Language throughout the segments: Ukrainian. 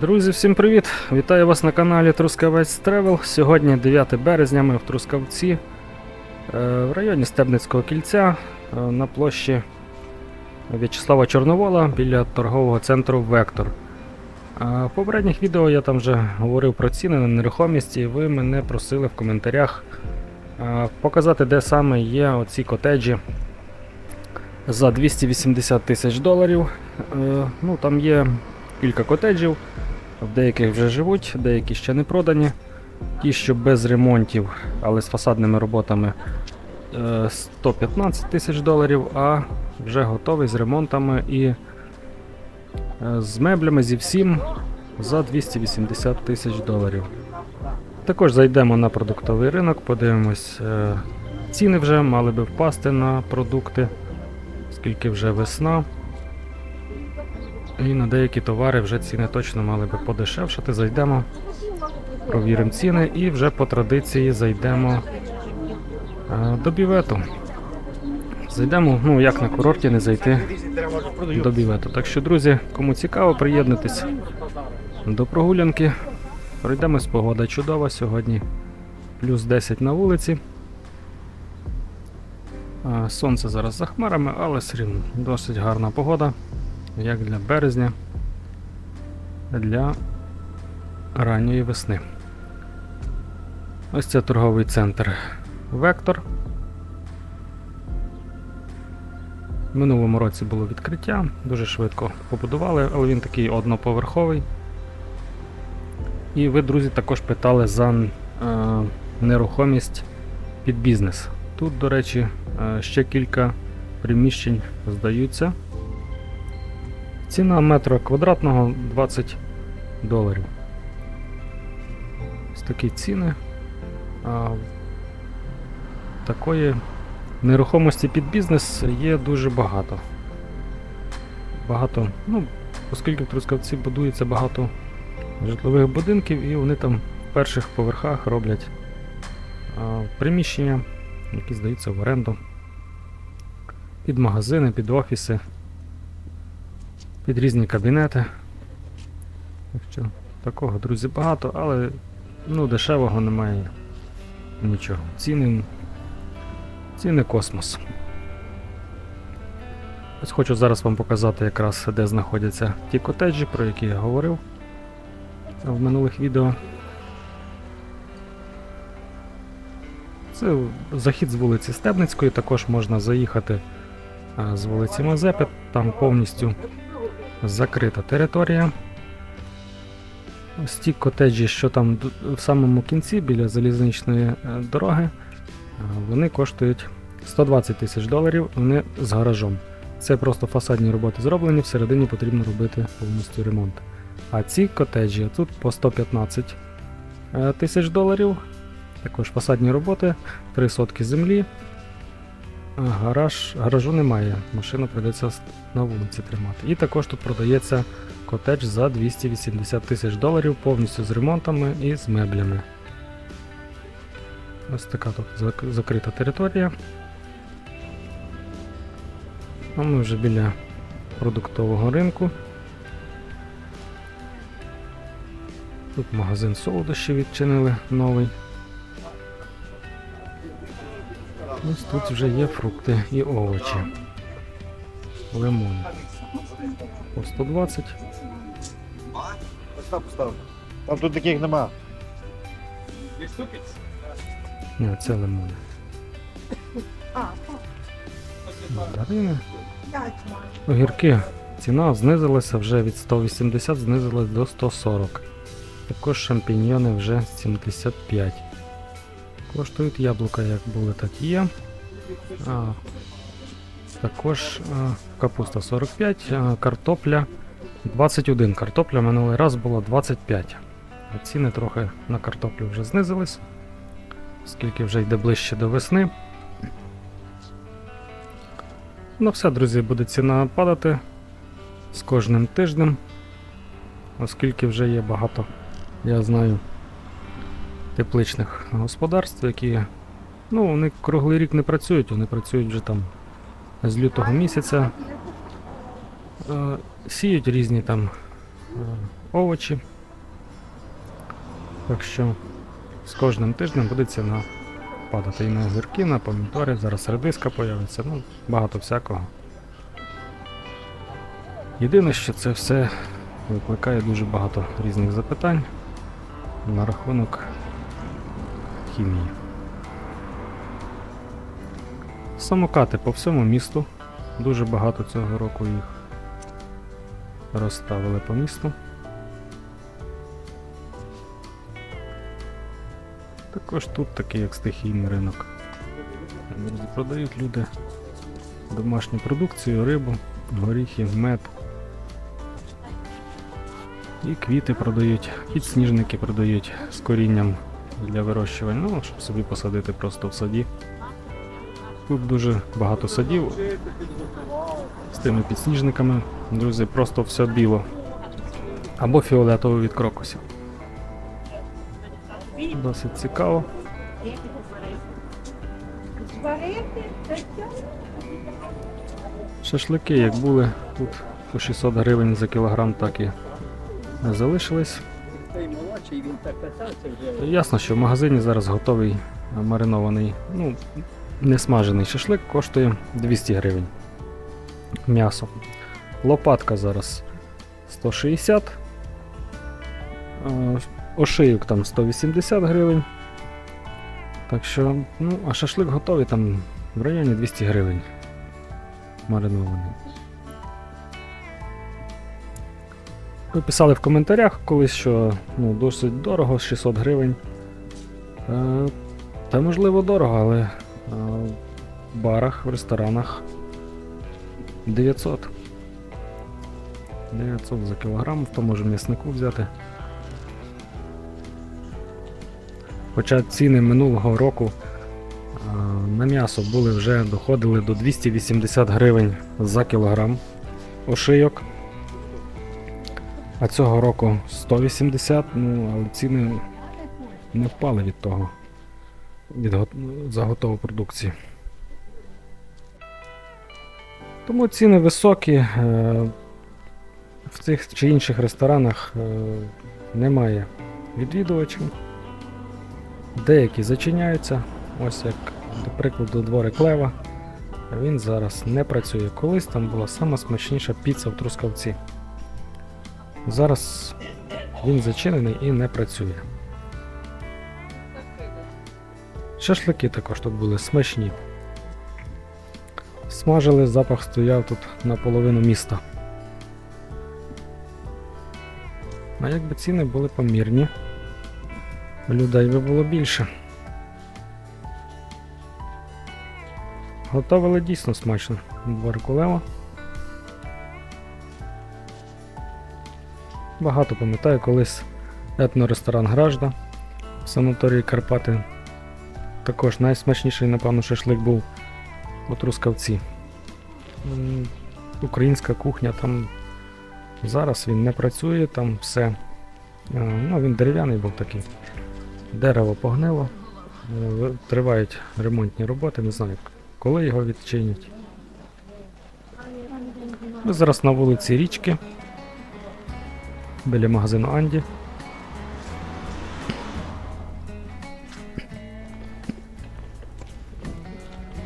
Друзі, всім привіт! Вітаю вас на каналі Трускавець Тревел. Сьогодні 9 березня ми в Трускавці е, в районі Стебницького кільця е, на площі В'ячеслава Чорновола біля торгового центру Вектор. В попередніх відео я там вже говорив про ціни на нерухомість, і ви мене просили в коментарях е, показати, де саме є оці котеджі за 280 тисяч доларів. Ну, там є кілька котеджів. В деяких вже живуть, деякі ще не продані. Ті, що без ремонтів, але з фасадними роботами е, 115 тисяч доларів, а вже готовий з ремонтами і е, з меблями зі всім за 280 тисяч доларів. Також зайдемо на продуктовий ринок, подивимось. е, Ціни вже мали би впасти на продукти, оскільки вже весна. І на деякі товари вже ціни точно мали би подешевшати. Зайдемо, провіримо ціни і вже по традиції зайдемо е, до бівету. Зайдемо, ну як на курорті не зайти до бівету. Так що, друзі, кому цікаво, приєднуйтесь до прогулянки. Пройдемось, погода чудова сьогодні. Плюс 10 на вулиці. Е, Сонце зараз за хмарами, але все рівно досить гарна погода як для березня, для ранньої весни. Ось це торговий центр Вектор. В минулому році було відкриття, дуже швидко побудували, але він такий одноповерховий. І ви, друзі, також питали за е, нерухомість під бізнес. Тут, до речі, е, ще кілька приміщень здаються. Ціна метра квадратного 20 доларів. Ось такі ціни. А, такої нерухомості під бізнес є дуже багато. Багато, ну, оскільки в Трускавці будується багато житлових будинків, і вони там в перших поверхах роблять а, приміщення, які здаються в оренду. Під магазини, під офіси під різні кабінети. Так що такого, друзі, багато, але ну, дешевого немає нічого. Ціни, ціни космос. Ось хочу зараз вам показати якраз, де знаходяться ті котеджі, про які я говорив в минулих відео. Це захід з вулиці Стебницької, також можна заїхати з вулиці Мазепи, там повністю закрита територія. Ось ті котеджі, що там в самому кінці біля залізничної е, дороги, е, вони коштують 120 тисяч доларів, вони з гаражом. Це просто фасадні роботи зроблені, всередині потрібно робити повністю ремонт. А ці котеджі тут по 115 е, тисяч доларів. Також фасадні роботи, 3 сотки землі. Гараж, гаражу немає, машину прийдеться на вулиці тримати. І також тут продається котедж за 280 тисяч доларів повністю з ремонтами і з меблями. Ось така тут зак- закрита територія. А ми вже біля продуктового ринку. Тут магазин солодощів відчинили новий. Ось тут вже є фрукти і овочі. Лимон. По 120. Ось так поставив. Там тут таких нема. Ні, це лимони. Мандарини. Огірки. Ціна знизилася вже від 180 знизилась до 140. Також шампіньйони вже 75. Коштують яблука, як були, так і є. А, також а, капуста 45, а, картопля 21. Картопля минулий раз була 25. А ціни трохи на картоплю вже знизились, оскільки вже йде ближче до весни. Ну все, друзі, буде ціна падати з кожним тижнем, оскільки вже є багато, я знаю, тепличних господарств, які ну, вони круглий рік не працюють, вони працюють вже там з лютого місяця. Е, сіють різні там е, овочі. Так що з кожним тижнем буде ціна падати і на огірки, на помідори, зараз редиска появиться, ну, багато всякого. Єдине, що це все викликає дуже багато різних запитань на рахунок хімії. Самокати по всьому місту. Дуже багато цього року їх розставили по місту. Також тут такий як стихійний ринок. Продають люди домашню продукцію, рибу, горіхи, мед. І квіти продають, підсніжники продають з корінням для вирощування, ну, щоб собі посадити просто в саді. Тут дуже багато садів з тими підсніжниками. Друзі, просто все біло. Або фіолетово від крокусів. Досить цікаво. Шашлики, як були тут по 600 гривень за кілограм, так і не залишились. Молодший, він так питався вже. Ясно, що в магазині зараз готовий е, маринований, ну, не смажений шашлик коштує 200 гривень. М'ясо. Лопатка зараз 160. е, Ошийок там 180 гривень. Так що, ну, а шашлик готовий там в районі 200 гривень. Маринований. Ви писали в коментарях колись, що ну, досить дорого, 600 гривень. Е, та можливо дорого, але е, в барах, в ресторанах 900. 900 за кілограм, в тому ж м'яснику взяти. Хоча ціни минулого року е, на м'ясо були вже доходили до 280 гривень за кілограм ошийок. А цього року 180, ну, але ціни не впали від того. Від го- за готову продукцію. Тому ціни високі. е, В цих чи інших ресторанах е, немає відвідувачів. Деякі зачиняються. Ось як, до прикладу, дворик Лева. Він зараз не працює. Колись там була сама смачніша піца в Трускавці. Зараз він зачинений і не працює. Шашлики також тут були смачні. Смажили, запах стояв тут на половину міста. А якби ціни були помірні, людей би було більше. Готовили дійсно смачно. Дворику Багато пам'ятаю, колись етноресторан Гражда в санаторії Карпати. Також найсмачніший, напевно, шашлик був у Трускавці. Українська кухня там зараз він не працює, там все. е, Ну, він дерев'яний був такий. Дерево погнило. е, Тривають ремонтні роботи, не знаю, коли його відчинять. Ми зараз на вулиці Річки біля магазину Анді.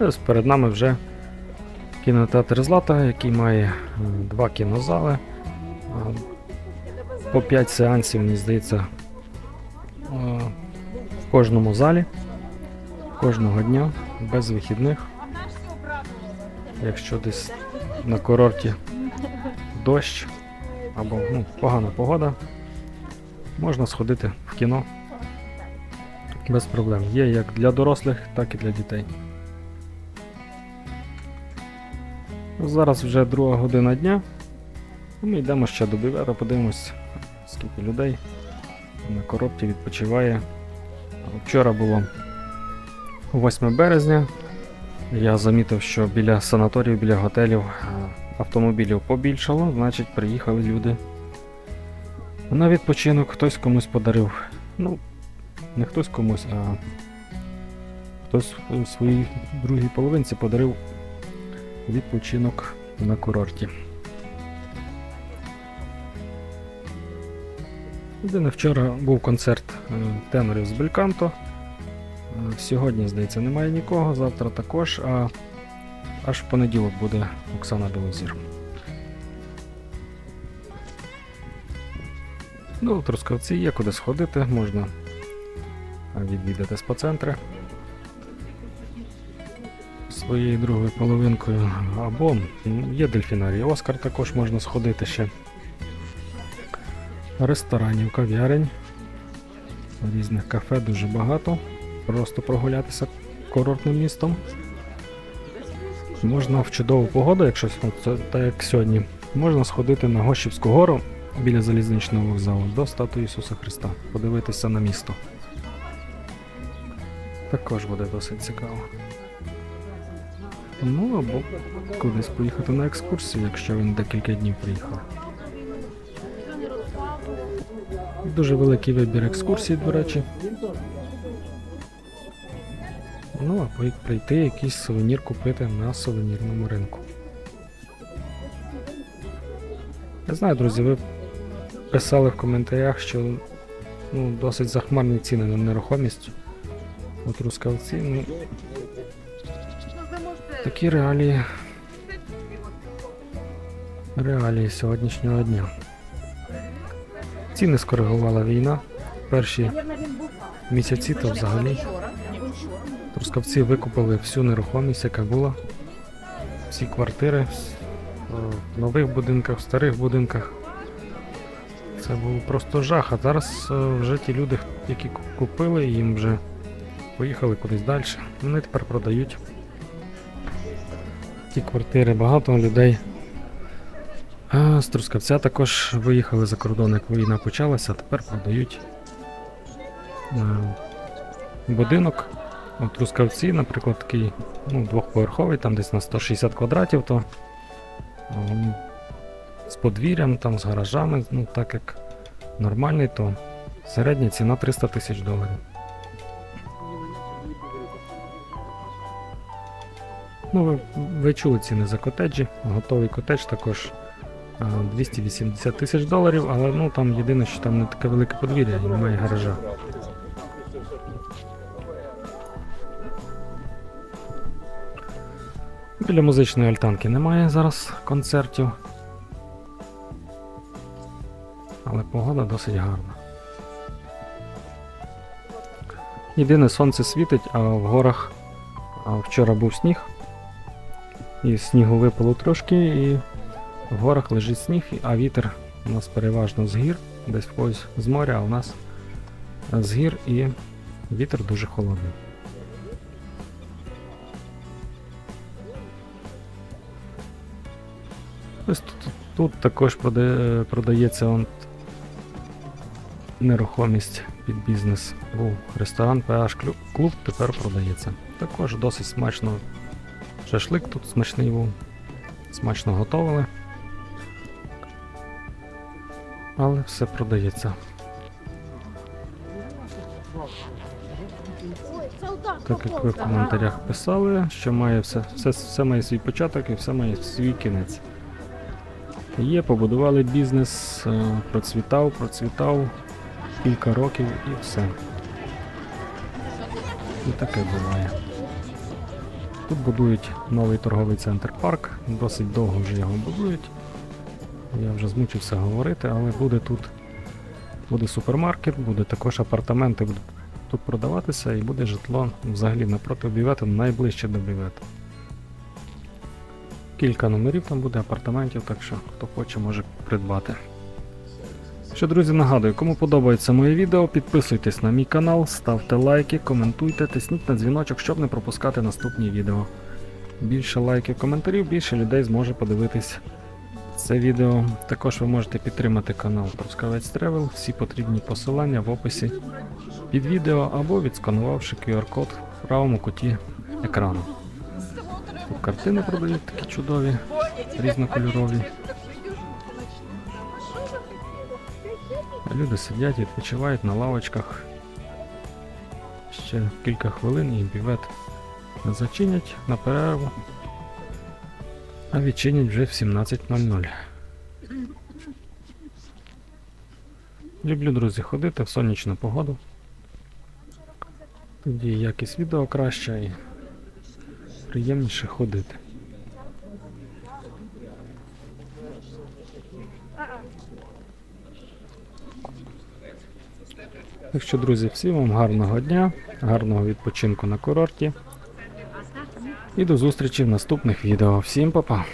Ось перед нами вже кінотеатр Злата, який має е, два кінозали. е, По 5 сеансів, мені здається, е, в кожному залі. Кожного дня, без вихідних. Якщо десь на курорті дощ або ну, погана погода, можна сходити в кіно без проблем. Є як для дорослих, так і для дітей. Зараз вже друга година дня. Ми йдемо ще до бівера, подивимось, скільки людей на коробці відпочиває. Вчора було 8 березня. Я замітив, що біля санаторіїв, біля готелів автомобілів побільшало, значить приїхали люди на відпочинок, хтось комусь подарив. Ну, не хтось комусь, а хтось у своїй другій половинці подарив відпочинок на курорті. Єдине, вчора був концерт е, тенорів з Бельканто. Е, Сьогодні, здається, немає нікого, завтра також, а аж в понеділок буде Оксана Білозір. Ну, Трускавці є куди сходити, можна відвідати спа-центри своєю другою половинкою. Або є дельфінарій Оскар, також можна сходити ще. Ресторанів, кав'ярень, різних кафе дуже багато. Просто прогулятися курортним містом. Можна в чудову погоду, якщо так як сьогодні, можна сходити на Гощівську гору біля залізничного вокзалу до статуї Ісуса Христа, подивитися на місто. Також буде досить цікаво. Ну або кудись поїхати на екскурсію, якщо він декілька днів приїхав. Дуже великий вибір екскурсій, до речі. Ну, а пой- прийти якийсь сувенір купити на сувенірному ринку. Я знаю, друзі, ви писали в коментарях, що ну, досить захмарні ціни на нерухомість у Трускавці. Ну, такі реалії. Реалії сьогоднішнього дня. Ціни скоригувала війна. Перші місяці то взагалі трускавці викупили всю нерухомість, яка була. Всі квартири в нових будинках, в старих будинках. Це був просто жах. А зараз вже ті люди, які купили, їм вже поїхали кудись далі. Вони тепер продають ті квартири. Багато людей а з Трускавця також виїхали за кордон, як війна почалася, а тепер продають будинок у Трускавці, наприклад, такий ну, двохповерховий, там десь на 160 квадратів, то ем, з подвір'ям, там, з гаражами, ну так як нормальний, то середня ціна 300 тисяч доларів. Ну, ви, ви чули ціни за котеджі. Готовий котедж також 280 тисяч доларів, але ну там єдине, що там не таке велике подвір'я і немає гаража. Біля музичної альтанки немає зараз концертів. Але погода досить гарна. Єдине сонце світить, а в горах а вчора був сніг. І снігу випало трошки, і в горах лежить сніг, а вітер у нас переважно з гір, десь в когось з моря, а у нас з гір і вітер дуже холодний. Ось тут, тут також продає, продається он нерухомість під бізнес. Був ресторан PH клуб, тепер продається. Також досить смачно. Шашлик тут смачний був. Смачно готували. Але все продається. Так як ви в коментарях писали, що має все, все, все має свій початок і все має свій кінець. Є, побудували бізнес, е, процвітав, процвітав кілька років і все. І таке буває. Тут будують новий торговий центр парк, досить довго вже його будують. Я вже змучився говорити, але буде тут буде супермаркет, буде також апартаменти будуть тут продаватися і буде житло взагалі напроти бювету, найближче до бювету. Кілька номерів там буде апартаментів, так що хто хоче, може придбати. Що, друзі, нагадую, кому подобається моє відео, підписуйтесь на мій канал, ставте лайки, коментуйте, тисніть на дзвіночок, щоб не пропускати наступні відео. Більше лайків, коментарів, більше людей зможе подивитись це відео. Також ви можете підтримати канал Трускавець Тревел, всі потрібні посилання в описі під відео або відсканувавши QR-код в правому куті екрану. Картини продають такі чудові, різнокольорові. Люди сидять, відпочивають на лавочках. Ще кілька хвилин і бівет зачинять на перерву. А відчинять вже в 17.00. Люблю, друзі, ходити в сонячну погоду. Тоді якість відео краща і приємніше ходити. Так що, друзі, всім вам гарного дня, гарного відпочинку на курорті. І до зустрічі в наступних відео. Всім па-па!